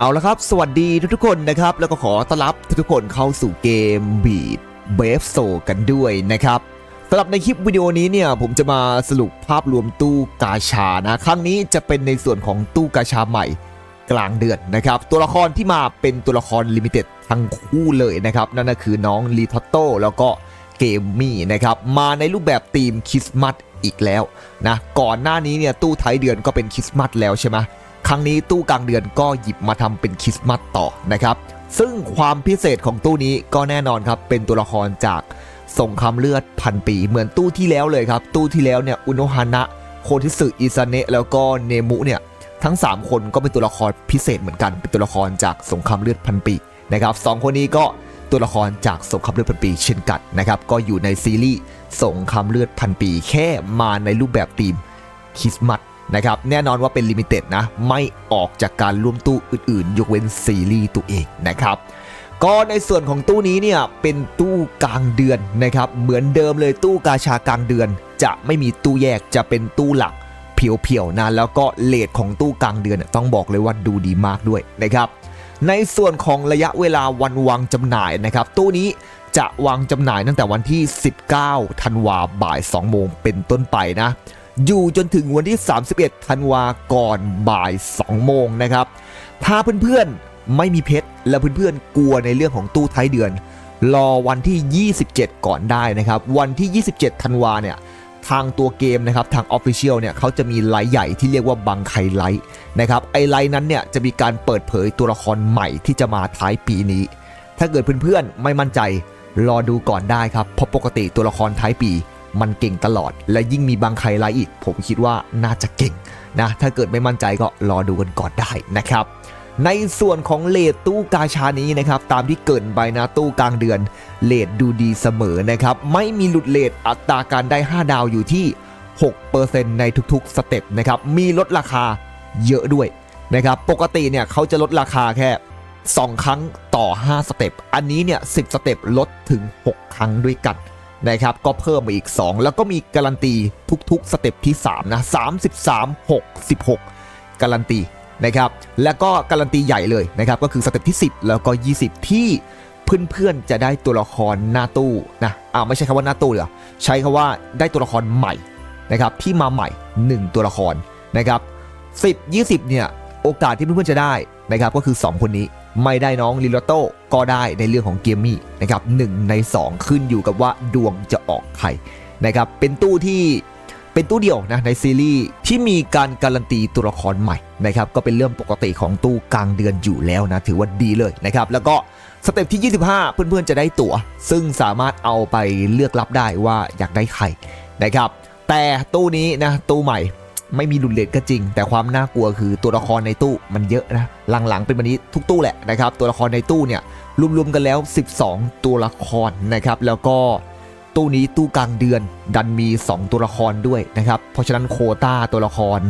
เอาละครับ สวัสดีทุกๆคนนะครับ แล้วก็ขอต้อนรับทุกๆคนเข้าสู่เกมบีดเบฟโซกันด้วยนะครับสำหรับในคลิปวิดีโอนี้เนี่ยผมจะมาสรุปภาพรวมตู้กาชานะ ครั้งนี้จะเป็นในส่วนของตู้กาชาใหม่กลางเดือนนะครับ ตัวละครที่มาเป็นตัวละครลิมิเต็ดทั้งคู่เลยนะครับ นั่นก็คือน้องลีทอตโต้แล้วก็เกมมี่นะครับ มาในรูปแบบธีมคริสต์มาสอีกแล้วนะ ก่อนหน้านี้เนี่ยตู้ท้ายเดือนก็เป็นคริสต์มาสแล้วใช่ไหม ครั้งนี้ตู้กลางเดือนก็หยิบมาทำเป็นคริสต์มาสต่อนะครับ ซึ่งความพิเศษของตู้นี้ก็แน่นอนครับ เป็นตัวละครจากสงครามเลือดพันปี เหมือนตู้ที่แล้วเลยครับ ตู้ที่แล้วเนี่ยอุโนฮานะโคทิสึอิซาเนะแล้วก็เนมุเนี่ยทั้ง 3 คนก็เป็นตัวละครพิเศษเหมือนกัน เป็นตัวละครจากสงครามเลือดพันปีนะครับสองคนนี้ก็ตัวละครจากสงครามเลือดพันปีเช่นกันนะครับก็อยู่ในซีรีส์สงครามเลือดพันปี แค่มาในรูปแบบธีมคริสต์มาส นะครับแน่นอนว่าเป็นลิมิเต็ดนะ ไม่ออกจากการร่วมตู้อื่นๆ ยกเว้นซีรีส์ตัวเองนะครับก็ในส่วนของตู้นี้เนี่ยเป็นตู้กลางเดือนนะครับเหมือนเดิมเลยตู้กาชากลางเดือน จะไม่มีตู้แยกจะเป็นตู้หลักเพียวๆนะแล้วก็เลทของตู้กลางเดือนต้องบอกเลยว่าดูดีมากด้วยนะครับในส่วนของระยะเวลาวันวางจำหน่ายนะครับตู้นี้จะวางจำหน่ายตั้งแต่วันที่ 19 ธันวาบ่าย 2 โมงเป็นต้นไปนะ อยู่จนถึงวันที่ 31 ธันวาก่อนบ่าย 2 โมงนะครับ ถ้าเพื่อนๆไม่มีเพชรและเพื่อนๆกลัวในเรื่องของตู้ท้ายเดือน รอวันที่ 27 ก่อนได้นะครับ วันที่ 27 ธันวาเนี่ยทางตัวเกมนะครับทาง Official เนี่ยเขาจะมีไลท์ใหญ่ที่เรียกว่าบังไคไลท์นะครับไอไลท์นั้นเนี่ยจะมีการเปิดเผยตัวละครใหม่ที่จะมาท้ายปีนี้ ถ้าเกิดเพื่อนๆไม่มั่นใจรอดูก่อนได้ครับเพราะปกติตัวละครท้ายปี มันเก่งตลอด และยิ่งมีบางไคไลท์อีก ผมคิดว่าน่าจะเก่งนะถ้าเกิดไม่มั่นใจก็รอดูกันก่อนได้นะครับในส่วนของเลทตู้กาชานี้นะครับตามที่เกินไปนะตู้กลางเดือนเลทดูดีเสมอนะครับไม่มีหลุดเลทอัตราการได้ 5 ดาวอยู่ที่ 6%ในทุกๆสเต็ปนะครับมีลดราคาเยอะด้วยนะครับปกติเนี่ยเขาจะลดราคาแค่ 2 ครั้งต่อ 5 สเต็ปอันนี้เนี่ย10 สเต็ปลดถึง 6 ครั้งด้วยกัน นะครับก็เพิ่มมาอีก 2 แล้วก็มีการันตีทุกๆ สเต็ปที่ 3 นะ 33 6 16 การันตีนะครับแล้วก็การันตีใหญ่เลยนะครับก็คือสเต็ปที่ 10 แล้วก็ 20 ที่เพื่อนๆจะได้ตัวละครหน้าตู้นะอ่าวไม่ใช่คำว่าหน้าตู้เลยอใช้คำว่าได้ตัวละครใหม่นะครับที่มาใหม่ 1 ตัวละครนะครับ10 20เนี่ยโอกาสที่เพื่อนๆจะได้นะครับก็คือ 2 คนนี้ ไม่ได้น้องลิโลโต้ก็ได้ในเรื่องของเกมมี่นะครับหนึ่งใน 2 ขึ้นอยู่กับว่าดวงจะออกใครนะครับเป็นตู้ที่เป็นตู้เดียวนะในซีรีส์ที่มีการการันตีตัวละครใหม่นะครับก็เป็นเรื่องปกติของตู้กลางเดือนอยู่แล้วนะถือว่าดีเลยนะครับแล้วก็สเต็ปที่ 25 เพื่อนๆจะได้ตั๋ว ซึ่งสามารถเอาไปเลือกรับได้ว่าอยากได้ใครนะครับแต่ตู้นี้นะตู้ใหม่ ไม่มีหลุดเลทก็จริง แต่ความน่ากลัวคือตัวละครในตู้มันเยอะนะหลังๆเป็นแบบนี้ทุกตู้แหละนะครับ ตัวละครในตู้เนี่ยรวมๆกันแล้ว 12 ตัวละครนะครับ แล้วก็ตู้นี้ตู้กลางเดือนดันมี 2 ตัวละครด้วยนะครับ เพราะฉะนั้นโคต้าตัวละคร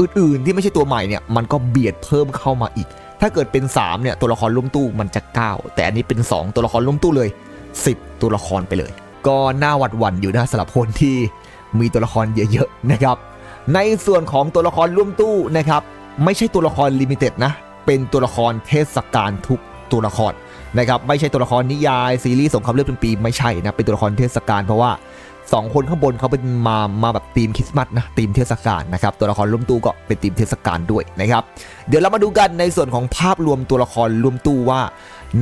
อื่นๆที่ไม่ใช่ตัวใหม่เนี่ยมันก็เบียดเพิ่มเข้ามาอีก ถ้าเกิดเป็น3เนี่ยตัวละครร่มตู้มันจะ 9 แต่อันนี้เป็น 2 ตัวละครร่มตู้เลย 10 ตัวละครไปเลย ก็น่าหวัดหวั่นอยู่นะสำหรับคนที่มีตัวละครเยอะๆนะครับ ในส่วนของตัวละครร่วมตู้นะครับ ไม่ใช่ตัวละครลิมิเต็ดนะ เป็นตัวละครเทศกาลทุกตัวละครนะครับ ไม่ใช่ตัวละครนิยาย ซีรีส์สงครามเลือดเป็นปีไม่ใช่นะ เป็นตัวละครเทศกาลเพราะว่า 2 คนข้างบนเขาเป็นมามาแบบธีมคริสต์มาสนะธีมเทศกาลนะครับ ตัวละครร่วมตู้ก็เป็นธีมเทศกาลด้วยนะครับ เดี๋ยวเรามาดูกันในส่วนของภาพรวมตัวละครร่วมตู้ว่า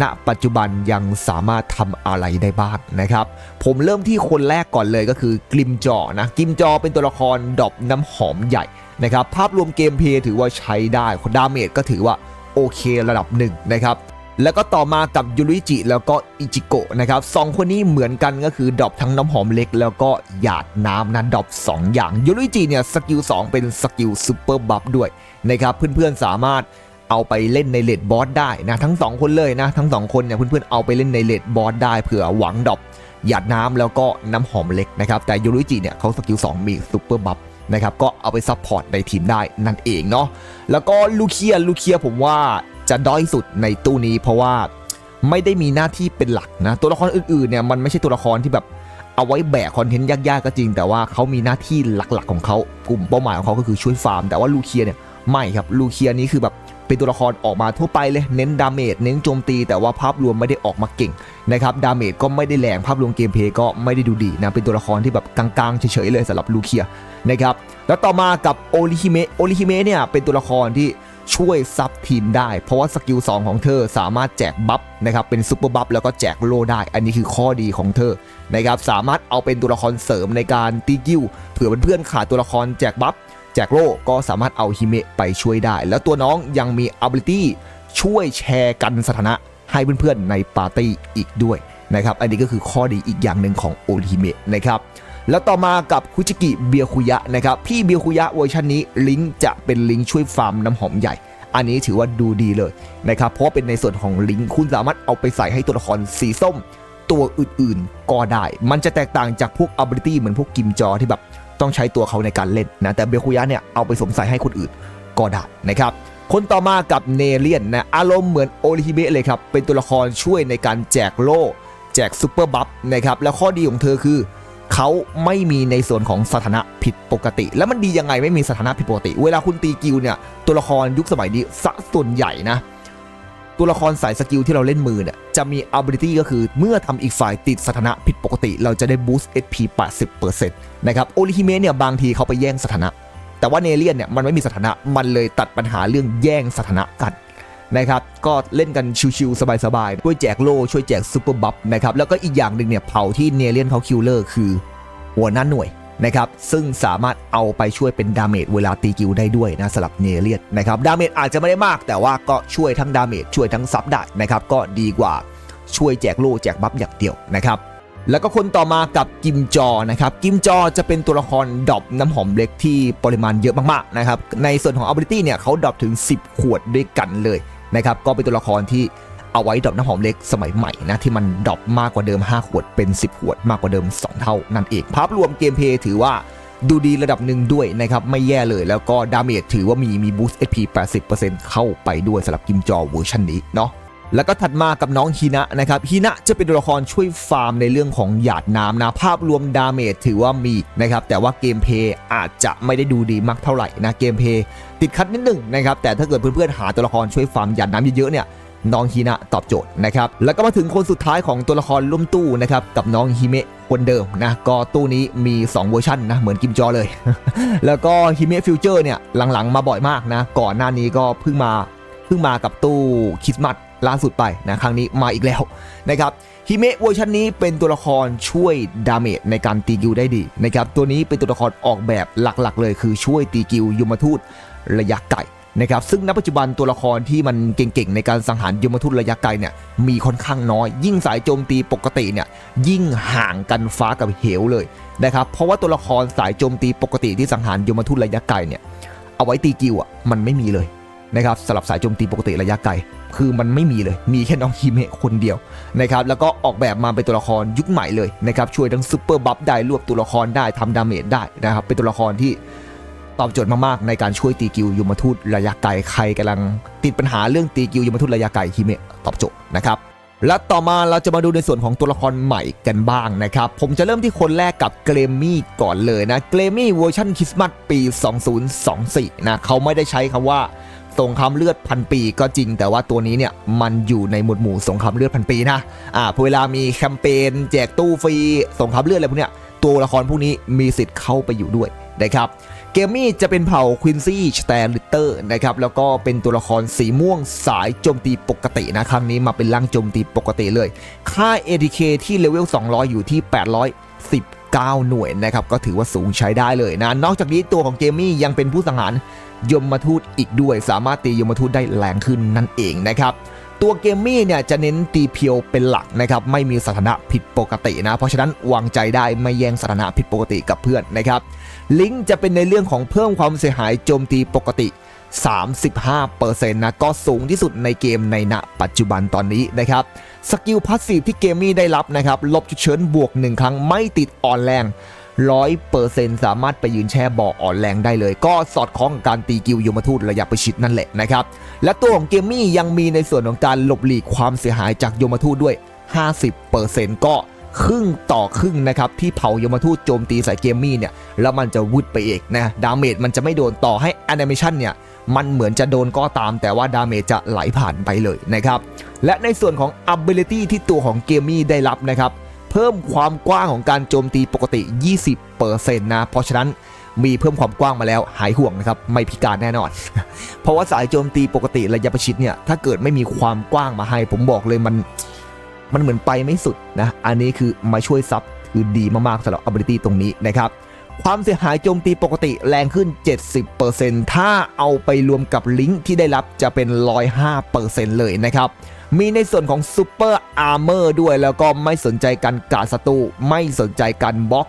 ณปัจจุบันยังสามารถทำอะไรได้บ้างนะครับ ผมเริ่มที่คนแรกก่อนเลยก็คือกลิมจอนะกลิมจอเป็นตัวละครดอปน้ำหอมใหญ่นะครับภาพรวมเกมเพย์ถือว่าใช้ได้คนดาเมจก็ถือว่าโอเคระดับหนึ่งนะครับแล้วก็ต่อมากับยูริจิแล้วก็อิจิโกะนะครับสองคนนี้เหมือนกันก็คือดรอปทั้งน้ำหอมเล็ก แล้วก็หยาดน้ำนั้นดรอป2 อย่างยูริจิเนี่ยสกิล2เป็นสกิลซูเปอร์บัฟด้วยนะครับเพื่อนๆสามารถ เอาไปเล่นในเลดบอสได้นะทั้ง 2 คนเลยนะทั้ง 2 คนเนี่ยเพื่อนๆเอาไปเล่นในเลดบอสได้เผื่อหวังดรอปหยาดน้ำแล้วก็น้ำหอมเล็กนะครับแต่ยูริจิเนี่ยเขาสกิล2มีซูเปอร์บัฟนะครับก็เอาไปซัพพอร์ตในทีมได้นั่นเองเนาะแล้วก็ลูเคียลูเคียผมว่าจะด้อยสุดในตู้นี้ เพราะว่าไม่ได้มีหน้าที่เป็นหลักนะตัวละครอื่นๆเนี่ยมันไม่ใช่ตัวละครที่แบบเอาไว้แบกคอนเทนต์ยากๆก็จริง แต่ว่าเขามีหน้าที่หลักๆของเขากลุ่มเป้าหมายของเขาก็คือช่วยฟาร์ม แต่ว่าลูเคียเนี่ยไม่ครับลูเคียนี้คือแบบ เป็นตัวละครออกมาทั่วไปเลยเน้นดาเมจเน้นโจมตีแต่ว่าภาพรวมไม่ได้ออกมาเก่งนะครับดาเมจก็ไม่ได้แรงภาพรวมเกมเพลย์ก็ไม่ได้ดูดีนะเป็นตัวละครที่แบบกลางๆเฉยๆเลยสำหรับลูเคียนะครับแล้วต่อมากับโอริฮิเมะโอริฮิเมะเนี่ยเป็นตัวละครที่ช่วยซับทีมได้ เพราะว่าสกิล 2 ของเธอสามารถแจกบัฟนะครับเป็นซุปเปอร์บัฟแล้วก็แจกโลได้ อันนี้คือข้อดีของเธอนะครับสามารถเอาเป็นตัวละครเสริมในการตีกิ้วเผื่อเพื่อนๆขาดตัวละครแจกบัฟ แจกโล่ก็สามารถเอาฮิเมะไปช่วยได้ แล้วตัวน้องยังมี ability ช่วยแชร์กันสถานะให้เพื่อนๆในปาร์ตี้อีกด้วยนะครับอันนี้ก็คือข้อดีอีกอย่างหนึ่งของโอริฮิเมะนะครับแล้วต่อมากับคุจิกิเบียคุยะนะครับพี่เบียคุยะเวอร์ชันนี้ลิงก์จะเป็นลิงก์ช่วยฟาร์มน้ำหอมใหญ่ อันนี้ถือว่าดูดีเลยนะครับเพราะเป็นในส่วนของลิงก์คุณสามารถเอาไปใส่ให้ตัวละครสีส้มตัวอื่นๆ ก็ได้ มันจะแตกต่างจากพวก ability เหมือนพวกกิมจอที่แบบ ต้องใช้ตัวเขาในการเล่นนะ แต่เบลคุยะเนี่ยเอาไปสวมใส่ให้คนอื่นก็ได้นะครับ คนต่อมากับเนเลียนนะ อารมณ์เหมือนโอริฮิเบะเลยครับ เป็นตัวละครช่วยในการแจกโล่ แจกซูเปอร์บัฟนะครับ แล้วข้อดีของเธอคือ เขาไม่มีในส่วนของสถานะผิดปกติ แล้วมันดียังไงไม่มีสถานะผิดปกติ เวลาคุณตีกิลเนี่ยตัวละครยุคสมัยนี้สะส่วนใหญ่นะ ตัวละครสายสกิลที่เราเล่นมือเนี่ยจะมี ability ก็คือเมื่อทำอีกฝ่ายติดสถานะผิดปกติ เราจะได้ boost HP 80%นะครับโอริฮิเมะเนี่ยบางทีเขาไปแย่งสถานะ แต่ว่าเนเลียนเนี่ยมันไม่มีสถานะมันเลยตัดปัญหาเรื่องแย่งสถานะกันนะครับก็เล่นกันชิวๆสบายๆช่วยแจกโล่ช่วยแจกซูเปอร์บัฟนะครับแล้วก็อีกอย่างหนึ่งเนี่ยเผาที่เนเลียนเขาคิลเลอร์คือหัวหน้าหน่วย นะครับซึ่งสามารถเอาไปช่วยเป็นดาเมจเวลาตีกิลได้ด้วยนะสำหรับเนเลียนนะครับดาเมจอาจจะไม่ได้มาก แต่ว่าก็ช่วยทั้งดาเมจช่วยทั้งซับได้นะครับก็ดีกว่าช่วยแจกโล่แจกบัฟอย่างเดียวนะครับแล้วก็คนต่อมากับกิมจอนะครับกิมจอจะเป็นตัวละครดรอปน้ำหอมเล็กที่ปริมาณเยอะมากๆนะครับในส่วนของ ability เนี่ยเขาดรอปถึง 10 ขวดด้วยกันเลยนะครับก็เป็นตัวละครที่ เอาไว้ดรอปน้ำหอมเล็กสมัยใหม่นะที่มันดรอปมากกว่าเดิม 5 ขวดเป็น 10 ขวดมากกว่าเดิม 2 เท่านั่นเองภาพรวมเกมเพย์ถือว่าดูดีระดับหนึ่งด้วยนะครับ ไม่แย่เลยแล้วก็ดาเมจถือว่ามีมีบูสต์ HP 80%เข้าไปด้วยสำหรับกิมจอเวอร์ชันนี้เนาะแล้วก็ถัดมากับน้องฮีนะนะครับฮีนะจะเป็นตัวละครช่วยฟาร์มในเรื่องของหยาดน้ำนะ ภาพรวมดาเมจถือว่ามีนะครับ แต่ว่าเกมเพย์อาจจะไม่ได้ดูดีมากเท่าไหร่นะ เกมเพย์ติดขัดนิดหนึ่งนะครับ แต่ถ้าเกิดเพื่อนๆหาตัวละครช่วยฟาร์มหยาดน้ำเยอะๆเนี่ย น้องฮีนะตอบโจทย์นะครับแล้วก็มาถึงคนสุดท้ายของตัวละครร่วมตู้นะครับกับน้องฮิเมะคนเดิมนะก็ตู้นี้มี 2 เวอร์ชันนะเหมือนกิมจอเลย แล้วก็ฮิเมะฟิวเจอร์เนี่ยหลังๆ มาบ่อยมากนะก่อนหน้านี้ก็เพิ่งมาเพิ่งมากับตู้คริสต์มาสล่าสุดไปนะครั้งนี้มาอีกแล้วนะครับฮิเมะเวอร์ชันนี้เป็นตัวละครช่วยดาเมจในการตีกิลได้ดีนะครับตัวนี้เป็นตัวละครออกแบบหลักๆ เลย คือช่วยตีกิลยมทูตระยะไกล นะครับซึ่งณปัจจุบันตัวละครที่มันเก่งๆในการสังหารยมทูตระยะไกลเนี่ยมีค่อนข้างน้อย ยิ่งสายโจมตีปกติเนี่ยยิ่งห่างกันฟ้ากับเหวเลยนะครับเพราะว่าตัวละครสายโจมตีปกติที่สังหารยมทูตระยะไกลเนี่ยเอาไว้ตีกิลอะมันไม่มีเลยนะครับสำหรับสายโจมตีปกติระยะไกล คือมันไม่มีเลย มีแค่น้องฮิเมะคนเดียวนะครับแล้วก็ออกแบบมาเป็นตัวละครยุคใหม่เลยนะครับช่วยทั้งซุปเปอร์บัฟได้รวบตัวละครได้ทำดาเมจได้นะครับเป็นตัวละครที่ ตอบโจทย์มากๆในการช่วยตีกิลยมทูตระยะไกลใครกำลังติดปัญหาเรื่องตีกิลยมทูตระยะไกลฮิเมะตอบโจทย์นะครับและต่อมาเราจะมาดูในส่วนของตัวละครใหม่กันบ้างนะครับ ผมจะเริ่มที่คนแรกกับเกรมี่ก่อนเลยนะ เกรมี่เวอร์ชันคริสต์มาสปี 2024 นะเขาไม่ได้ใช้คำว่าสงครามเลือดพันปีก็จริงแต่ว่าตัวนี้เนี่ยมันอยู่ในหมวดหมู่สงครามเลือดพันปีนะอ่าเวลามีแคมเปญแจกตู้ฟรีสงครามเลือดอะไรพวกเนี้ยตัวละครพวกนี้มีสิทธิ์เข้าไปอยู่ด้วยนะครับ เกมมี่จะเป็นเผ่าควินซี่สแตนลิเตอร์นะครับแล้วก็เป็นตัวละครสีม่วงสายโจมตีปกตินะ ครั้งนี้มาเป็นร่างโจมตีปกติเลย ค่า ATK ที่เลเวล 200 อยู่ที่ 819 หน่วยนะครับ ก็ถือว่าสูงใช้ได้เลยนะ นอกจากนี้ตัวของเกมมี่ยังเป็นผู้สังหารยมมาทูตอีกด้วย สามารถตียมมาทูตได้แรงขึ้นนั่นเองนะครับ ตัวเกมมี่เนี่ยจะเน้นตีเพียวเป็นหลักนะครับไม่มีสถานะผิดปกตินะ เพราะฉะนั้นวางใจได้ไม่แย่งสถานะผิดปกติกับเพื่อนนะครับลิงก์จะเป็นในเรื่องของเพิ่มความเสียหายโจมตีปกติ 35%นะก็สูงที่สุดในเกมในณปัจจุบันตอนนี้นะครับสกิลพาสซีฟที่เกมมี่ได้รับนะครับลบฉุกเฉินบวก 1 ครั้งไม่ติดอ่อนแรง ร้อยเปอร์เซ็นต์สามารถไปยืนแช่บ่ออ่อนแรงได้เลย ก็สอดคล้องกับการตีกิลยมทูตระยะประชิดนั่นแหละนะครับ และตัวของเกมมี่ยังมีในส่วนของการหลบหลีกความเสียหายจากยมทูตด้วย 50%ก็ครึ่งต่อครึ่งนะครับ ที่เผายมทูตโจมตีใส่เกมมี่เนี่ย แล้วมันจะวุดไปเองนะดาเมจมันจะไม่โดนต่อให้แอนิเมชันเนี่ยมันเหมือนจะโดนก็ตาม แต่ว่าดาเมจจะไหลผ่านไปเลยนะครับ และในส่วนของ ability ที่ตัวของเกมมี่ได้รับนะครับ เพิ่มความกว้างของการโจมตีปกติ 20%นะเพราะฉะนั้นมีเพิ่มความกว้างมาแล้วหายห่วงนะครับไม่พิการแน่นอน เพราะว่าสายโจมตีปกติระยะประชิดเนี่ยถ้าเกิดไม่มีความกว้างมาให้ ผมบอกเลยมันมันเหมือนไปไม่สุดนะอันนี้คือมาช่วยซับคือดีมากๆสำหรับ ability ตรงนี้นะครับความเสียหายโจมตีปกติแรงขึ้น 70%ถ้าเอาไปรวมกับลิงก์ที่ได้รับจะเป็น 105%เลยนะครับ มีในส่วนของ Super Armor ด้วยแล้วก็ไม่สนใจการกาดศัตรูไม่สนใจการบล็อก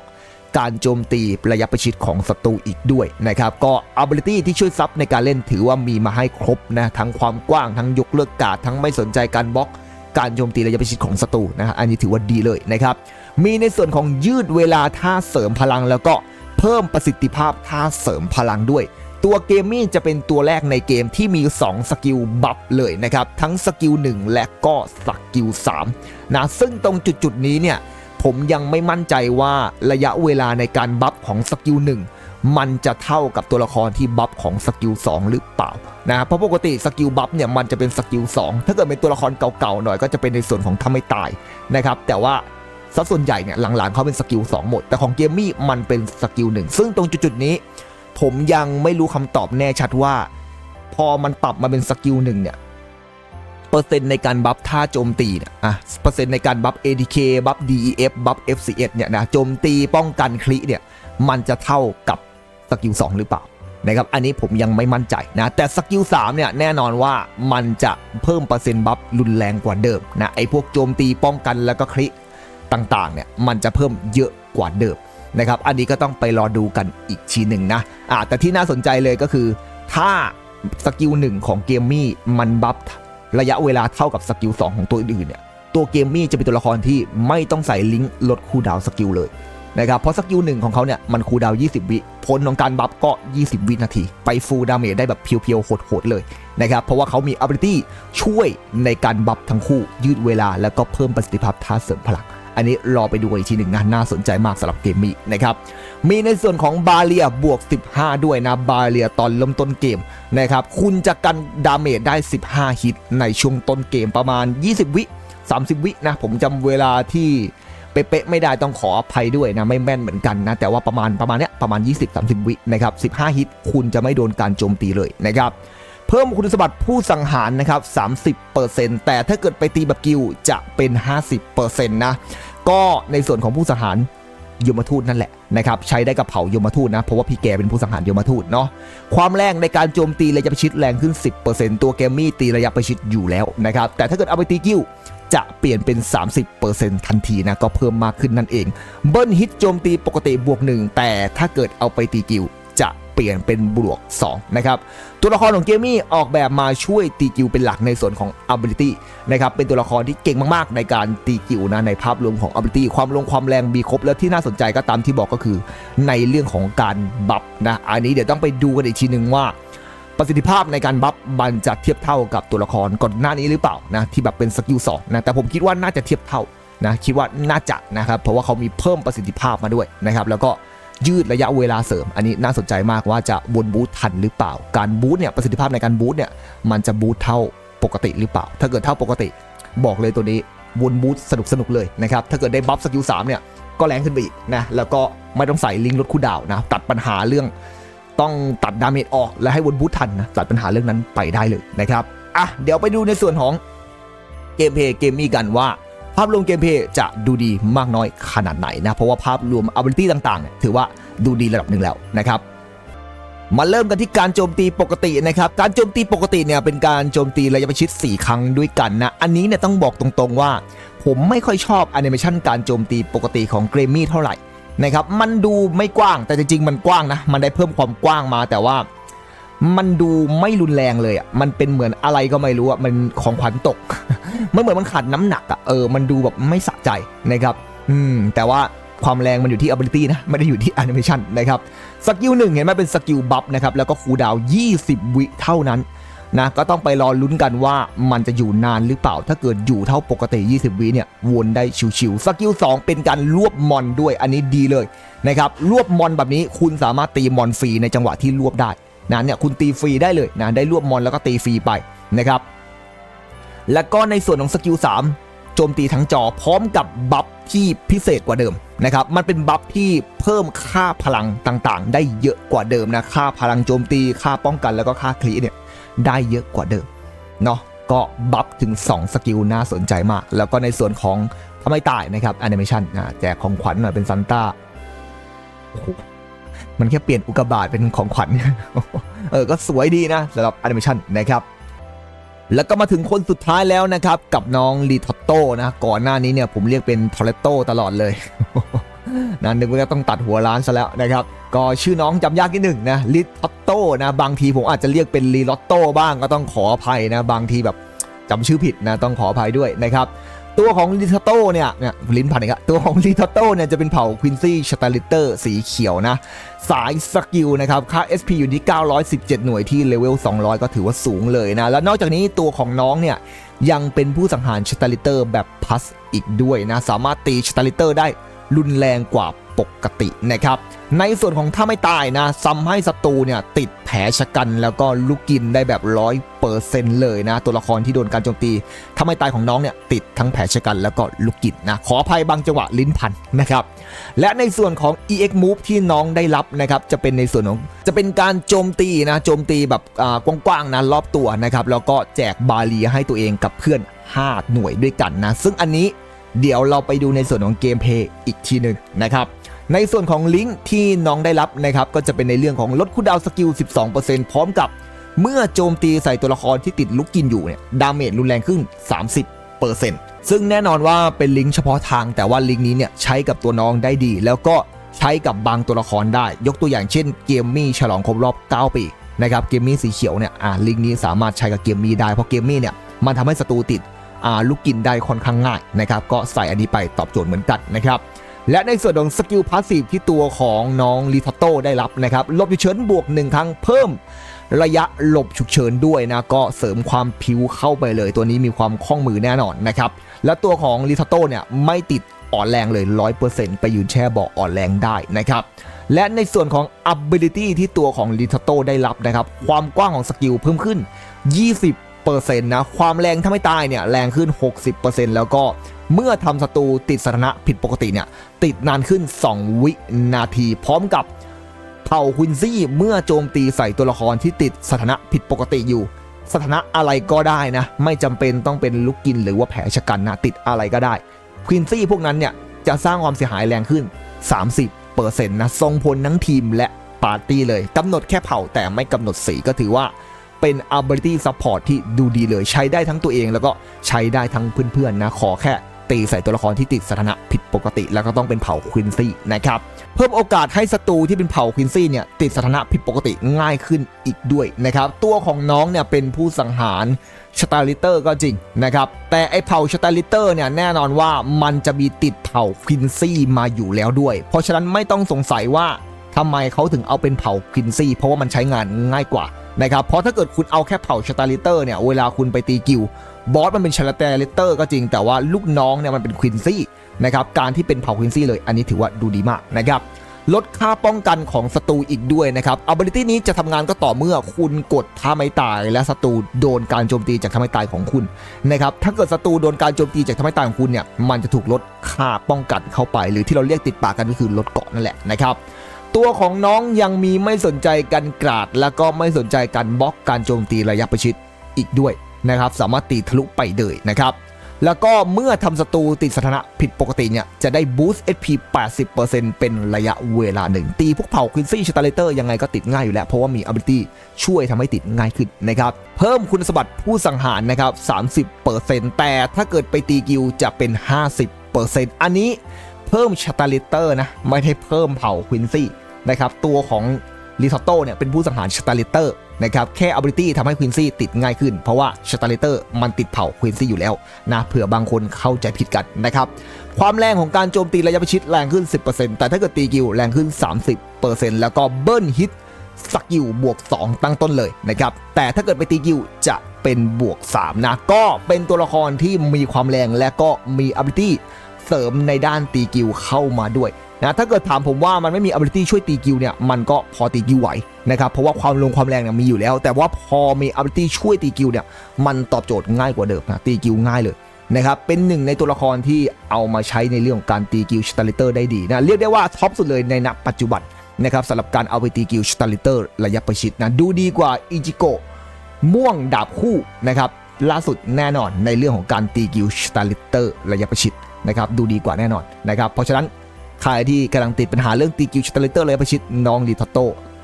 การโจมตีระยะประชิดของศัตรูอีกด้วยนะครับ ก็ ability ที่ช่วยซับในการเล่นถือว่ามีมาให้ครบนะทั้งความกว้างทั้งยกเลิกการดทั้งไม่สนใจการบล็อกการโจมตีระยะประชิดของศัตรูนะฮะอันนี้ถือว่าดีเลยนะครับ มีในส่วนของยืดเวลาท่าเสริมพลังแล้วก็เพิ่มประสิทธิภาพท่าเสริมพลังด้วย ตัวเกมมิ่จะเป็นตัวแรกในเกมที่มี 2 สกิลบัฟเลยนะครับ ทั้งสกิล 1 และก็สกิล3นะซึ่งตรงจุดๆนี้เนี่ยผมยังไม่มั่นใจว่าระยะเวลาในการบัฟของสกิล 1 มันจะเท่ากับตัวละครที่บัฟของสกิล 2 หรือเปล่านะเพราะปกติสกิลบัฟเนี่ยมันจะเป็นสกิล 2 ถ้าเกิดเป็นตัวละครเก่าๆหน่อยก็จะเป็นในส่วนของทำให้ตายนะครับแต่ว่าซะส่วนใหญ่เนี่ยหลังๆเขาเป็นสกิล2หมด แต่ของเกมมี่มันเป็นสกิลหนึ่งซึ่งตรงจุดๆนี้ ผมยังไม่รู้คำตอบแน่ชัดว่า พอมันปรับมาเป็นสกิลหนึ่งเนี่ย เปอร์เซ็นต์ในการบัฟท่าโจมตีเนี่ยอะเปอร์เซ็นต์ในการบัฟ ADK บัฟ DEF บัฟ FCS เนี่ยนะโจมตีป้องกันคลิเนี่ย มันจะเท่ากับสกิล2หรือเปล่านะครับอันนี้ผมยังไม่มั่นใจนะ แต่สกิล3เนี่ยแน่นอนว่ามันจะเพิ่มเปอร์เซ็นต์บัฟรุนแรงกว่าเดิมนะไอ้พวกโจมตีป้องกันแล้วก็คลิต่างๆเนี่ยมันจะเพิ่มเยอะกว่าเดิม นะครับ อันนี้ก็ต้องไปรอดูกันอีกทีหนึ่งนะอ่าแต่ที่น่าสนใจเลยก็คือ ถ้าสกิลหนึ่งของเกมมี่มันบัฟระยะเวลาเท่ากับสกิล2ของตัวอื่นเนี่ยตัวเกมมี่จะเป็นตัวละครที่ไม่ต้องใส่ลิงก์ลดคูดาวสกิลเลยนะครับเพราะสกิลหนึ่งของเขาเนี่ยมันคูดาว 20 วิผลของการบัฟก็ 20 วินาที ไปฟูลดาเมจได้แบบเพียวๆโหดๆเลยนะครับเพราะว่าเขามี ability ช่วยในการบัฟทั้งคู่ยืดเวลาแล้วก็เพิ่มประสิทธิภาพท่าเสริมพลัง อันนี้รอไปดูอีกทีหนึ่งนะน่าสนใจมากสำหรับเกมนี้นะครับมีในส่วนของบาเลียบวก 15 ด้วยนะบาเลียตอนเริ่มต้นเกมนะครับคุณจะกันดาเมจได้ 15 ฮิตในช่วงต้นเกมประมาณ 20 วิ 30 วินะผมจำเวลาที่เป๊ะๆไม่ได้ต้องขออภัยด้วยนะไม่แม่นเหมือนกันนะแต่ว่าประมาณประมาณเนี้ยประมาณ 20-30 วินะครับ 15 ฮิตคุณจะไม่โดนการโจมตีเลยนะครับ เพิ่มคุณสมบัติผู้สังหารนะครับ30%แต่ถ้าเกิดไปตีแบบกิลจะเป็น 50%นะก็ในส่วนของผู้สังหารยมทูตนั่นแหละนะครับใช้ได้กับเผายมทูตนะเพราะว่าพี่แกเป็นผู้สังหารยมทูตเนาะความแรงในการโจมตีระยะประชิดแรงขึ้น 10%ตัวแกมมี่ตีระยะประชิดอยู่แล้วนะครับแต่ถ้าเกิดเอาไปตีกิลจะเปลี่ยนเป็น 30%ทันทีนะก็เพิ่มมากขึ้นนั่นเอง เบิ้ลฮิตโจมตีปกติบวก1แต่ถ้าเกิดเอาไปตีกิล จะเปลี่ยนเป็นบวก2นะครับตัวละครของเกมมี่ออกแบบมาช่วยตีกิลเป็นหลักในส่วนของ ability นะครับเป็นตัวละครที่เก่งมากๆ ในการตีกิลนะในภาพรวมของ ability ความลงความแรงมีครบแล้วที่น่าสนใจก็ตามที่บอกก็คือในเรื่องของการบัฟนะอันนี้เดี๋ยวต้องไปดูกันอีกทีหนึ่งว่าประสิทธิภาพในการบัฟมันจะเทียบเท่ากับตัวละครก่อนหน้านี้หรือเปล่านะที่แบบเป็นสกิล2นะแต่ผมคิดว่าน่าจะเทียบเท่านะคิดว่าน่าจะนะครับเพราะว่าเขามีเพิ่มประสิทธิภาพมาด้วยนะครับแล้วก็ ยืดระยะเวลาเสริม อันนี้น่าสนใจมากว่าจะวนบูททันหรือเปล่า การบูทเนี่ยประสิทธิภาพในการบูทเนี่ยมันจะบูทเท่าปกติหรือเปล่า ถ้าเกิดเท่าปกติ บอกเลยตัวนี้วนบูทสนุกสนุกเลยนะครับ ถ้าเกิดได้บัฟสกิล3เนี่ยก็แรงขึ้นไปอีกนะ แล้วก็ไม่ต้องใส่ลิงก์ลดคูลดาวน์นะ ตัดปัญหาเรื่องต้องตัดดาเมจออกและให้วนบูททันนะ ตัดปัญหาเรื่องนั้นไปได้เลยนะครับ อะ เดี๋ยวไปดูในส่วนของเกมเพย์เกมมี่กันว่า ภาพรวมเกมเพย์จะดูดีมากน้อยขนาดไหนนะ เพราะว่าภาพรวม ability ต่างๆ ถือว่าดูดีระดับหนึ่งแล้วนะครับมาเริ่มกันที่การโจมตีปกตินะครับ การโจมตีปกติเนี่ยเป็นการโจมตีระยะประชิด 4 ครั้งด้วยกันนะ อันนี้เนี่ยต้องบอกตรงๆว่า ผมไม่ค่อยชอบแอนิเมชันการโจมตีปกติของเกรมี่เท่าไหร่นะครับ มันดูไม่กว้างแต่จริงๆมันกว้างนะ มันได้เพิ่มความกว้างมาแต่ว่า มันดูไม่รุนแรงเลยอะมันเป็นเหมือนอะไรก็ไม่รู้อะมันของขวัญตกมันเหมือนมันขาดน้ำหนักอะเออมันดูแบบไม่สะใจนะครับอืมแต่ว่าความแรงมันอยู่ที่ ability นะ ไม่ได้อยู่ที่ animation นะครับ สกิลหนึ่งเห็นไหมเป็นสกิลบัฟนะครับ แล้วก็คูดาว 20 วิเท่านั้นนะ ก็ต้องไปรอลุ้นกันว่ามันจะอยู่นานหรือเปล่า ถ้าเกิดอยู่เท่าปกติ 20 วิเนี่ย วนได้ชิวๆ สกิล 2 เป็นการรวบมอนด้วย อันนี้ดีเลยนะครับ รวบมอนแบบนี้คุณสามารถตีมอนฟรีในจังหวะที่รวบได้ นะเนี่ยคุณตีฟรีได้เลยนะได้รวบมอนแล้วก็ตีฟรีไปนะครับ แล้วก็ในส่วนของสกิล3โจมตีทั้งจอพร้อมกับบัฟที่พิเศษกว่าเดิมนะครับมันเป็นบัฟที่เพิ่มค่าพลังต่างๆ ได้เยอะกว่าเดิมนะค่าพลังโจมตีค่าป้องกันแล้วก็ค่าคลีเนี่ยได้เยอะกว่าเดิมเนาะก็บัฟถึง 2 สกิลน่าสนใจมาก แล้วก็ในส่วนของทำไมตายนะครับแอนิเมชันแจกของขวัญหน่อยเป็นซันต้าโอ้โห มันแค่เปลี่ยนอุกกาบาตเป็นของขวัญ เออ ก็สวยดีนะสำหรับแอนิเมชันนะครับ แล้วก็มาถึงคนสุดท้ายแล้วนะครับ กับน้องลีทอตโต้นะ ก่อนหน้านี้เนี่ยผมเรียกเป็นทอร์เรโต้ตลอดเลยนะนึกว่าต้องตัดหัวร้านซะแล้วนะครับ ก็ชื่อน้องจำยากนิดหนึ่งนะลีทอตโต้นะ บางทีผมอาจจะเรียกเป็นลีลอตโต้บ้างก็ต้องขออภัยนะ บางทีแบบจำชื่อผิดนะ ต้องขออภัยด้วยนะครับ ตัวของลิทโต้เนี่ยเนี่ยลิ้นพันอีกอะตัวของลิทโต้เนี่ยจะเป็นเผ่าควินซี่ชตาลิเตอร์สีเขียวนะ สายสกิลนะครับ ค่า SP อยู่ที่ 917 หน่วยที่เลเวล 200 ก็ถือว่าสูงเลยนะ แล้วนอกจากนี้ตัวของน้องเนี่ยยังเป็นผู้สังหารชตาลิเตอร์แบบพัสอีกด้วยนะ สามารถตีชตาลิเตอร์ได้รุนแรงกว่า ปกตินะครับ ในส่วนของถ้าไม่ตายนะซ้ำให้ศัตรูเนี่ยติดแผลชะกันแล้วก็ลุกกินได้แบบร้อยเปอร์เซ็นต์เลยนะ ตัวละครที่โดนการโจมตี ถ้าไม่ตายของน้องเนี่ยติดทั้งแผลชะกันแล้วก็ลุกกินนะขออภัยบางจังหวะลิ้นพันนะครับ และในส่วนของ EX Move ที่น้องได้รับนะครับจะเป็นในส่วนของจะเป็นการโจมตีนะโจมตีแบบกว้างๆนะรอบตัวนะครับแล้วก็แจกบาลีให้ตัวเองกับเพื่อน 5 หน่วยด้วยกันนะซึ่งอันนี้เดี๋ยวเราไปดูในส่วนของเกมเพย์อีกทีหนึ่งนะครับ ในส่วนของลิงก์ที่น้องได้รับนะครับก็จะเป็นในเรื่องของลดคูดาวสกิล 12%พร้อมกับ เมื่อโจมตีใส่ตัวละครที่ติดลุกกินอยู่เนี่ยดาเมจรุนแรงขึ้น 30%ซึ่งแน่นอนว่าเป็นลิงก์เฉพาะทาง แต่ว่าลิงก์นี้เนี่ยใช้กับตัวน้องได้ดี แล้วก็ใช้กับบางตัวละครได้ ยกตัวอย่างเช่นเกมมี่ฉลองครบรอบ 9 ปีนะครับเกมมี่สีเขียวเนี่ยอ่าลิงก์นี้สามารถใช้กับเกมมี่ได้เพราะเกมมี่เนี่ยมันทำให้ศัตรูติดอ่าลูกกินได้ค่อนข้างง่ายนะครับก็ใส่อันนี้ไปตอบโจทย์เหมือนกันนะครับ และในส่วนของสกิลพาสซีฟที่ตัวของน้องลิทาโต้ได้รับนะครับลบฉุกเฉินบวกหนึ่งครั้งเพิ่มระยะหลบฉุกเฉินด้วยนะ ก็เสริมความผิวเข้าไปเลย ตัวนี้มีความคล่องมือแน่นอนนะครับ และตัวของลิทาโต้เนี่ยไม่ติดอ่อนแรงเลย 100%ไปยืนแช่เบาะอ่อนแรงได้นะครับ และในส่วนของ ability ที่ตัวของลิทาโต้ได้รับนะครับ ความกว้างของสกิลเพิ่มขึ้น 20%นะ ความแรงถ้าไม่ตายเนี่ยแรงขึ้น 60%แล้วก็ เมื่อทำศัตรูติดสถานะผิดปกติเนี่ยติดนานขึ้น 2 วินาที พร้อมกับเผ่าควินซี่เมื่อโจมตีใส่ตัวละครที่ติดสถานะผิดปกติอยู่ สถานะอะไรก็ได้นะ ไม่จำเป็นต้องเป็นลุกกินหรือว่าแผลชะกันนะติดอะไรก็ได้ควินซี่พวกนั้นเนี่ยจะสร้างความเสียหายแรงขึ้น 30%นะทรงพลทั้งทีมและปาร์ตี้เลยกำหนดแค่เผ่าแต่ไม่กำหนดสีก็ถือว่าเป็น ability support ที่ดูดีเลย ใช้ได้ทั้งตัวเองแล้วก็ใช้ได้ทั้งเพื่อนๆนะขอแค่ ตีใส่ตัวละครที่ติดสถานะผิดปกติ แล้วก็ต้องเป็นเผ่าควินซี่นะครับ เพิ่มโอกาสให้ศัตรูที่เป็นเผ่าควินซี่เนี่ยติดสถานะผิดปกติง่ายขึ้นอีกด้วยนะครับ ตัวของน้องเนี่ยเป็นผู้สังหารชตาลิเตอร์ก็จริงนะครับ แต่ไอเผ่าชตาลิเตอร์เนี่ยแน่นอนว่ามันจะมีติดเผ่าควินซี่มาอยู่แล้วด้วย เพราะฉะนั้นไม่ต้องสงสัยว่าทำไมเขาถึงเอาเป็นเผ่าควินซี่เพราะว่ามันใช้งานง่ายกว่านะครับ เพราะถ้าเกิดคุณเอาแค่เผ่าชตาลิเตอร์เนี่ยเวลาคุณไปตีกิล บอสมันเป็นชตาลิเตอร์ก็จริงแต่ว่าลูกน้องเนี่ยมันเป็นควินซี่นะครับการที่เป็นเผ่าควินซี่เลยอันนี้ถือว่าดูดีมากนะครับลดค่าป้องกันของศัตรูอีกด้วยนะครับ ability นี้จะทำงานก็ต่อเมื่อคุณกดท่าไม้ตาย และศัตรูโดนการโจมตีจากท่าไม้ตายของคุณนะครับ ถ้าเกิดศัตรูโดนการโจมตีจากท่าไม้ตายของคุณเนี่ย มันจะถูกลดค่าป้องกันเข้าไป หรือที่เราเรียกติดปากกันก็คือลดเกาะนั่นแหละนะครับ ตัวของน้องยังมีไม่สนใจการกราด แล้วก็ไม่สนใจการบล็อกการโจมตีระยะประชิดอีกด้วย นะครับสามารถตีทะลุไปเลยนะครับแล้วก็เมื่อทำศัตรูติดสถานะผิดปกติเนี่ย จะได้บูสต์ HP 80%เป็นระยะเวลาหนึ่ง ตีพวกเผ่าควินซี่ชตาเลเตอร์ยังไงก็ติดง่ายอยู่แล้ว เพราะว่ามี ability ช่วยทำให้ติดง่ายขึ้นนะครับ เพิ่มคุณสมบัติผู้สังหารนะครับ 30%แต่ถ้าเกิดไปตีกิลจะเป็น 50%อันนี้เพิ่มชตาเลเตอร์นะ ไม่ได้เพิ่มเผ่าควินซี่นะครับ ตัวของ ลิทอตโตเนี่ยเป็นผู้สังหารชตาเลเตอร์นะครับแค่ ability ทำให้ควินซี่ติดง่ายขึ้น เพราะว่าชตาเลเตอร์มันติดเผาควินซี่อยู่แล้วนะเผื่อบางคนเข้าใจผิดกันนะครับความแรงของการโจมตีระยะประชิดแรงขึ้น 10%แต่ถ้าเกิดตีกิลแรงขึ้น 30%แล้วก็เบิ้ลฮิตสกิลบวก 2 ตั้งต้นเลยนะครับ แต่ถ้าเกิดไปตีกิลจะเป็นบวก 3 นะ ก็เป็นตัวละครที่มีความแรงและก็มี ability เสริมในด้านตีกิลเข้ามาด้วย นะถ้าเกิดถามผมว่ามันไม่มี ability ช่วยตีกิลเนี่ยมันก็พอตีกิลไหวนะครับเพราะว่าความลงความแรงเนี่ยมีอยู่แล้ว แต่ว่าพอมี ability ช่วยตีกิลเนี่ยมันตอบโจทย์ง่ายกว่าเดิมนะตีกิลง่ายเลยนะครับเป็นหนึ่งในตัวละครที่เอามาใช้ในเรื่องของการตีกิลสตาลิเตอร์ได้ดีนะเรียกได้ว่าท็อปสุดเลยในณปัจจุบันนะครับสำหรับการเอาไปตีกิลสตาลิเตอร์ระยะประชิดนะดูดีกว่าอิจิโกะม่วงดาบคู่นะครับล่าสุดแน่นอนในเรื่องของการตีกิลสตาลิเตอร์ระยะประชิดนะครับดูดีกว่าแน่นอนนะครับเพราะฉะนั้น ใครที่กำลังติดปัญหาเรื่องตีกิวสเตเลเตอร์เลยประชิดน้องดีทอโต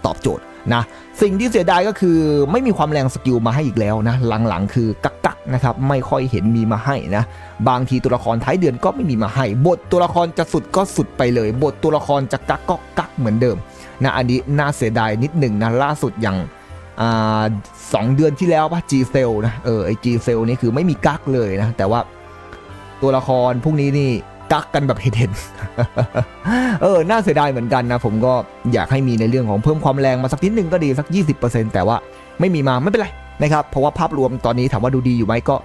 ตอบโจทย์นะสิ่งที่เสียดายก็คือไม่มีความแรงสกิลมาให้อีกแล้วนะหลังๆ คือกักกักนะครับไม่ค่อยเห็นมีมาให้นะบางทีตัวละครท้ายเดือนก็ไม่มีมาให้ บทตัวละครจะสุดก็สุดไปเลย บทตัวละครจะกักก็กักเหมือนเดิมนะอันนี้น่าเสียดายนิดหนึ่งนะล่าสุดอย่างอสองเดือนที่แล้วป่ะ G c e l นะเออไอ G c e l นี่คือไม่มีกักเลยนะแต่ว่าตัวละครพวกนี้นี่ กักกันแบบเห็นๆเออ น่าเสียดายเหมือนกันนะ ผมก็อยากให้มีในเรื่องของเพิ่มความแรงมาสักนิดนึงก็ดีสัก 20%แต่ว่าไม่มีมาไม่เป็นไรนะครับ เพราะว่าภาพรวมตอนนี้ถามว่าดูดีอยู่ไหมก็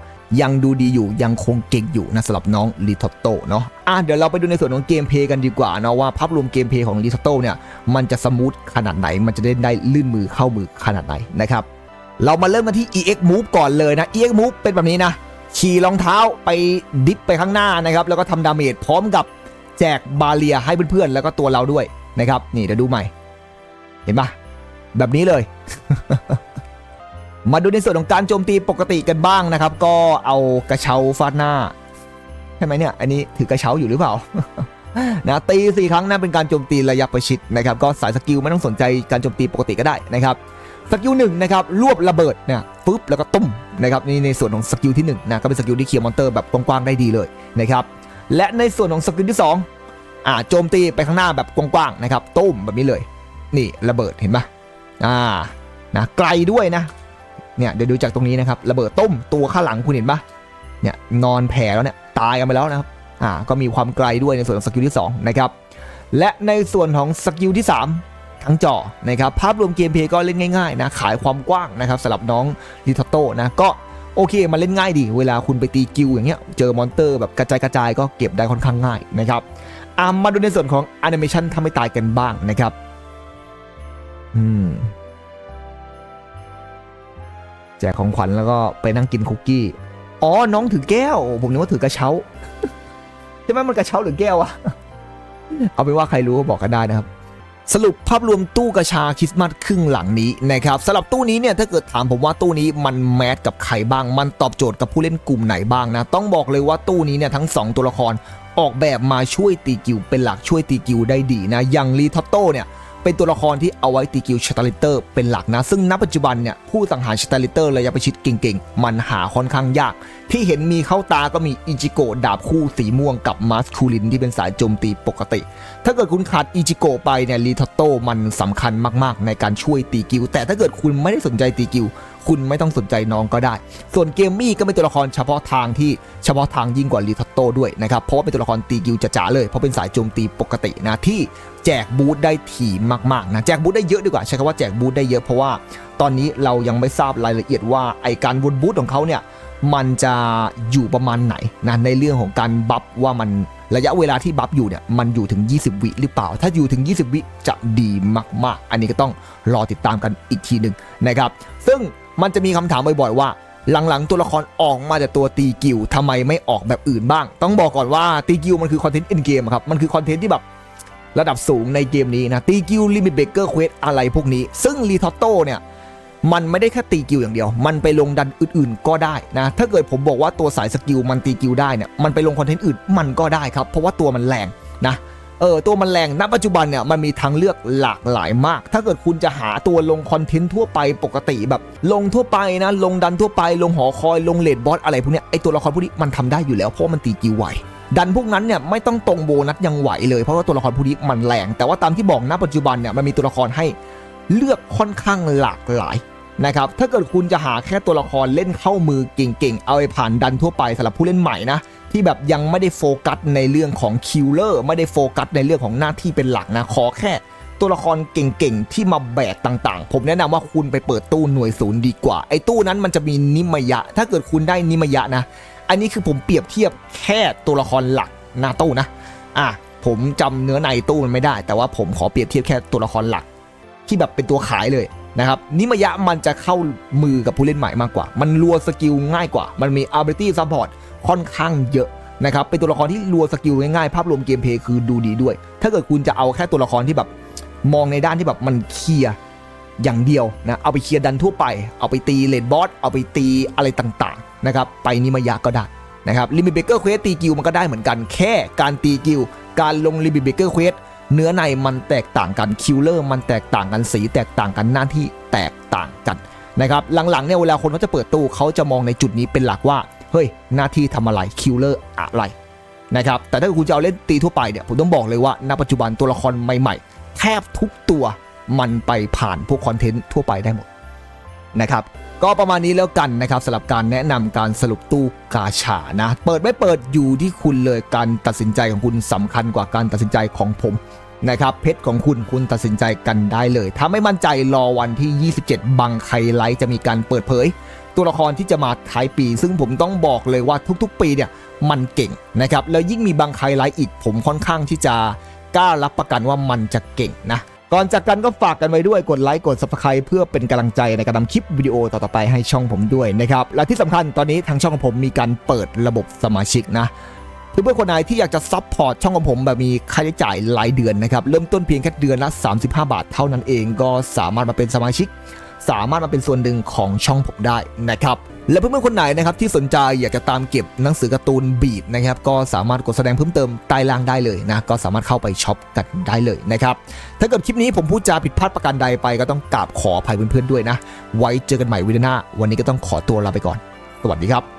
ยังดูดีอยู่ยังคงเก่งอยู่นะสำหรับน้องลีทอโตเนาะอะเดี๋ยวเราไปดูในส่วนของเกมเพลย์กันดีกว่าเนาะว่าภาพรวมเกมเพลย์ของลีทอโตเนี่ยมันจะสมูทขนาดไหน มันจะได้ได้ลื่นมือเข้ามือขนาดไหนนะครับเรามาเริ่มกันที่ EX Move ก่อนเลยนะ EX Move เป็นแบบนี้นะ ขี่รองเท้าไปดิฟไปข้างหน้านะครับ แล้วก็ทำดาเมจพร้อมกับแจกบาเลียให้เพื่อนๆ แล้วก็ตัวเราด้วยนะครับ นี่เดี๋ยวดูใหม่ เห็นปะแบบนี้เลย มาดูในส่วนของการโจมตีปกติกันบ้างนะครับ ก็เอากระเช้าฟาดหน้าใช่ไหมเนี่ย อันนี้ถือกระเช้าอยู่หรือเปล่านะตีสี่ครั้งนะเป็นการโจมตีระยะประชิดนะครับ ก็สายสกิลไม่ต้องสนใจการโจมตีปกติก็ได้นะครับ สกิลหนึ่งนะครับรวบระเบิดเนี่ยฟึบแล้วก็ตุ้มนะครับนี่ในส่วนของสกิลที่1นะก็เป็นสกิลที่เคลียร์มอนเตอร์แบบกว้างๆได้ดีเลยนะครับและในส่วนของสกิลที่2อ่าโจมตีไปข้างหน้าแบบกว้างๆนะครับตุ้มแบบนี้เลย นี่ระเบิดเห็นปะอ่านะไกลด้วยนะเนี่ยเดี๋ยวดูจากตรงนี้นะครับระเบิดตุ้มตัวข้างหลังคุณเห็นปะเนี่ยนอนแผ่แล้วเนี่ยตายกันไปแล้วนะครับอ่าก็มีความไกลด้วยในส่วนของสกิลที่สองนะครับและในส่วนของสกิลที่สาม ทั้งจอนะครับภาพรวมเกมเพลย์ก็เล่นง่ายๆนะขายความกว้างนะครับสำหรับน้องลิทอโต้นะก็โอเคมันเล่นง่ายดี เวลาคุณไปตีกิวอย่างเงี้ยเจอมอนเตอร์แบบกระจายกระจายก็เก็บได้ค่อนข้างง่ายนะครับอามาดูในส่วนของแอนิเมชันทำให้ตายกันบ้างนะครับอืมแจกของขวัญแล้วก็ไปนั่งกินคุกกี้ อ๋อ น้องถือแก้ว ผมนึกว่าถือกระเช้า ใช่ไหมมันกระเช้าหรือแก้วอะเอาเป็นว่าใครรู้ก็บอกกันได้นะครับ สรุปภาพรวมตู้กระชาคริสต์มาสครึ่งหลังนี้นะครับสำหรับตู้นี้เนี่ยถ้าเกิดถามผมว่าตู้นี้มันแมสกับใครบ้าง มันตอบโจทย์กับผู้เล่นกลุ่มไหนบ้างนะ ต้องบอกเลยว่าตู้นี้เนี่ยทั้ง 2 ตัวละครออกแบบมาช่วยตีกิวเป็นหลักช่วยตีกิวได้ดีนะอย่างลีทอตโต้เนี่ย เป็นตัวละครที่เอาไว้ตีกิวชาตาลิเตอร์เป็นหลักนะ ซึ่งณปัจจุบันเนี่ยผู้สังหารชาตาลิเตอร์ระยะประชิดเก่งๆ มันหาค่อนข้างยาก ที่เห็นมีเข้าตาก็มีอิจิโกะดาบคู่สีม่วงกับมาสคูลินที่เป็นสายโจมตีปกติ ถ้าเกิดคุณขาดอิจิโกะไปเนี่ยรีทอตโต้มันสำคัญมากๆ ในการช่วยตีกิวแต่ถ้าเกิดคุณไม่ได้สนใจตีกิว คุณไม่ต้องสนใจน้องก็ได้ ส่วนเกมมี่ก็เป็นตัวละครเฉพาะทางที่เฉพาะทางยิ่งกว่ารีทอตโต้ด้วยนะครับ เพราะว่าเป็นตัวละครตีกิวจ๋าๆเลย เพราะเป็นสายโจมตีปกตินะที่แจกบูทได้ถี่มากๆนะแจกบูทได้เยอะดีกว่าใช้คำว่าแจกบูทได้เยอะเพราะว่าตอนนี้เรายังไม่ทราบรายละเอียดว่าไอการวนบูทของเขาเนี่ยมันจะอยู่ประมาณไหนนะในเรื่องของการบัฟว่ามันระยะเวลาที่บัฟอยู่เนี่ยมันอยู่ถึง 20 วิหรือเปล่า ถ้าอยู่ถึง 20 วิจะดีมากๆ อันนี้ก็ต้องรอติดตามกันอีกทีหนึ่งนะครับ ซึ่ง มันจะมีคำถามบ่อยๆว่า หลังๆ ตัวละครออกมาจากตัวตีกิวทำไมไม่ออกแบบอื่นบ้าง ต้องบอกก่อนว่าตีกิวมันคือคอนเทนต์อินเกมครับ มันคือคอนเทนต์ที่แบบระดับสูงในเกมนี้นะตีกิวลิมิตเบเกอร์เควสอะไรพวกนี้ ซึ่งรีทอตโต้เนี่ยมันไม่ได้แค่ตีกิวอย่างเดียว มันไปลงดันอื่นๆก็ได้นะ ถ้าเกิดผมบอกว่าตัวสายสกิลมันตีกิวได้เนี่ย มันไปลงคอนเทนต์อื่นมันก็ได้ครับ เพราะว่าตัวมันแรงนะ เออตัวมันแรงณปัจจุบันเนี่ยมันมีทางเลือกหลากหลายมาก ถ้าเกิดคุณจะหาตัวลงคอนเทนต์ทั่วไปปกติแบบ ลงทั่วไปนะ ลงดันทั่วไป ลงหอคอยลงเลดบอสอะไรพวกเนี้ยไอตัวละครพวกนี้มันทำได้อยู่แล้วเพราะมันตีกิวไหวดันพวกนั้นเนี่ยไม่ต้องตรงโบนัสยังไหวเลยเพราะว่าตัวละครพวกนี้มันแรง แต่ว่าตามที่บอกณปัจจุบันเนี่ยมันมีตัวละครให้เลือกค่อนข้างหลากหลาย นะครับถ้าเกิดคุณจะหาแค่ตัวละครเล่นเข้ามือเก่งๆ เอาไปผ่านดันทั่วไปสำหรับผู้เล่นใหม่นะที่แบบยังไม่ได้โฟกัสในเรื่องของคิลเลอร์ไม่ได้โฟกัสในเรื่องของหน้าที่เป็นหลักนะขอแค่ตัวละครเก่งๆ ที่มาแบกต่างๆ ผมแนะนำว่าคุณไปเปิดตู้หน่วยศูนย์ดีกว่า ไอ้ตู้นั้นมันจะมีนิมยะ ถ้าเกิดคุณได้นิมยะนะ อันนี้คือผมเปรียบเทียบแค่ตัวละครหลักหน้าตู้นะ อะผมจำเนื้อในตู้มันไม่ได้ แต่ว่าผมขอเปรียบเทียบแค่ตัวละครหลัก ที่แบบเป็นตัวขายเลย นะครับนิมายะมันจะเข้ามือกับผู้เล่นใหม่มากกว่า มันรัวสกิลง่ายกว่า มันมี ability support ค่อนข้างเยอะนะครับเป็นตัวละครที่รัวสกิลง่ายๆ ภาพรวมเกมเพย์คือดูดีด้วย ถ้าเกิดคุณจะเอาแค่ตัวละครที่แบบมองในด้านที่แบบมันเคลียร์อย่างเดียวนะเอาไปเคลียร์ดันทั่วไป เอาไปตีเลดบอสเอาไปตีอะไรต่างๆนะครับไปนิมายะก็ได้นะครับลิมิเบเกอร์เควสตีกิลมันก็ได้เหมือนกัน แค่การตีกิลการลงลิมิเบเกอร์เควส เนื้อในมันแตกต่างกันคิลเลอร์มันแตกต่างกันสีแตกต่างกันหน้าที่แตกต่างกันนะครับหลังๆเนี่ยเวลาคนเขาจะเปิดตู้เขาจะมองในจุดนี้เป็นหลักว่าเฮ้ยหน้าที่ทำอะไรคิลเลอร์อะไรนะครับแต่ถ้าคุณจะเอาเล่นตีทั่วไปเนี่ยผมต้องบอกเลยว่าณปัจจุบันตัวละครใหม่ๆ แทบทุกตัวมันไปผ่านพวกคอนเทนต์ทั่วไปได้หมดนะครับ ก็ประมาณนี้แล้วกันนะครับสำหรับการแนะนำการสรุปตู้กาชานะ เปิดไม่เปิดอยู่ที่คุณเลยการตัดสินใจของคุณสำคัญกว่าการตัดสินใจของผมนะครับเพชรของคุณคุณตัดสินใจกันได้เลย ถ้าไม่มั่นใจรอวันที่ 27 บังไคไลท์จะมีการเปิดเผย ตัวละครที่จะมาท้ายปี ซึ่งผมต้องบอกเลยว่าทุกๆ ปีเนี่ยมันเก่งนะครับแล้วยิ่งมีบังไคไลท์อีกผมค่อนข้างที่จะกล้ารับประกันว่ามันจะเก่งนะ ก่อนจากกันก็ฝากกันไว้ด้วยกดไลค์กด subscribe เพื่อเป็นกำลังใจในการทำคลิปวิดีโอต่อๆไปให้ช่องผมด้วยนะครับ และที่สำคัญตอนนี้ทางช่องของผมมีการเปิดระบบสมาชิกนะเพื่อนๆคนไหนที่อยากจะซัพพอร์ตช่องของผมแบบมีค่าใช้จ่ายรายเดือนนะครับ เริ่มต้นเพียงแค่เดือนละ 35 บาทเท่านั้นเองก็สามารถมาเป็นสมาชิก สามารถมาเป็นส่วนหนึ่งของช่องผมได้นะครับและเพื่อนๆคนไหนนะครับที่สนใจอยากจะตามเก็บหนังสือการ์ตูนบีดนะครับก็สามารถกดแสดงเพิ่มเติมใต้ล่างได้เลยนะก็สามารถเข้าไปช็อปกันได้เลยนะครับถ้าเกิดคลิปนี้ผมพูดจาผิดพลาดประการใดไปก็ต้องกราบขออภัยเพื่อนๆด้วยนะ ไว้เจอกันใหม่วิดีโอหน้า วันนี้ก็ต้องขอตัวลาไปก่อน สวัสดีครับ